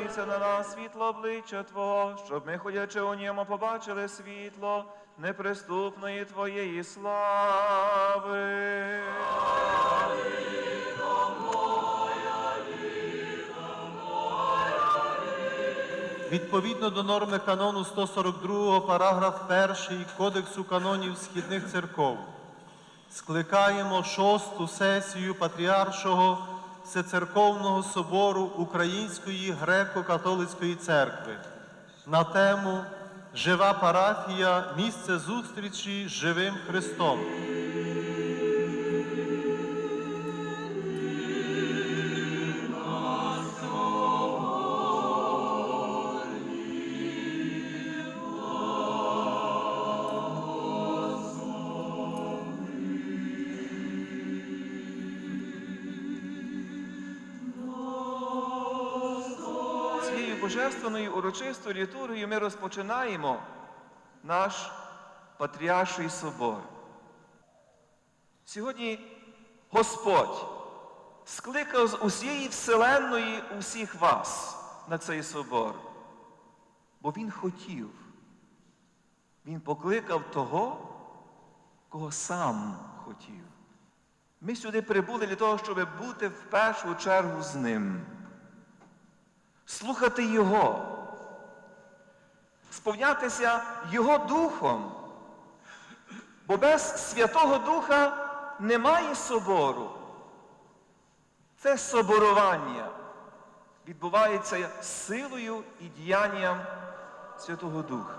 Знаменується на нас світло обличчя Твого, щоб ми, ходячи у ньому, побачили світло неприступної Твоєї слави. Відповідно до норми канону 142 параграф 1 Кодексу канонів східних церков скликаємо шосту сесію Патріаршого Всецерковного собору Української греко-католицької церкви на тему Жива парафія місце зустрічі з живим Христом. Божественною урочистою літургією ми розпочинаємо наш Патріарший собор. Сьогодні Господь скликав з усієї вселенної усіх вас на цей собор, бо Він хотів. Він покликав того, кого сам хотів. Ми сюди прибули для того, щоб бути в першу чергу з ним слухати Його, сповнятися Його Духом. Бо без Святого Духа немає собору. Це соборування відбувається силою і діянням Святого Духа.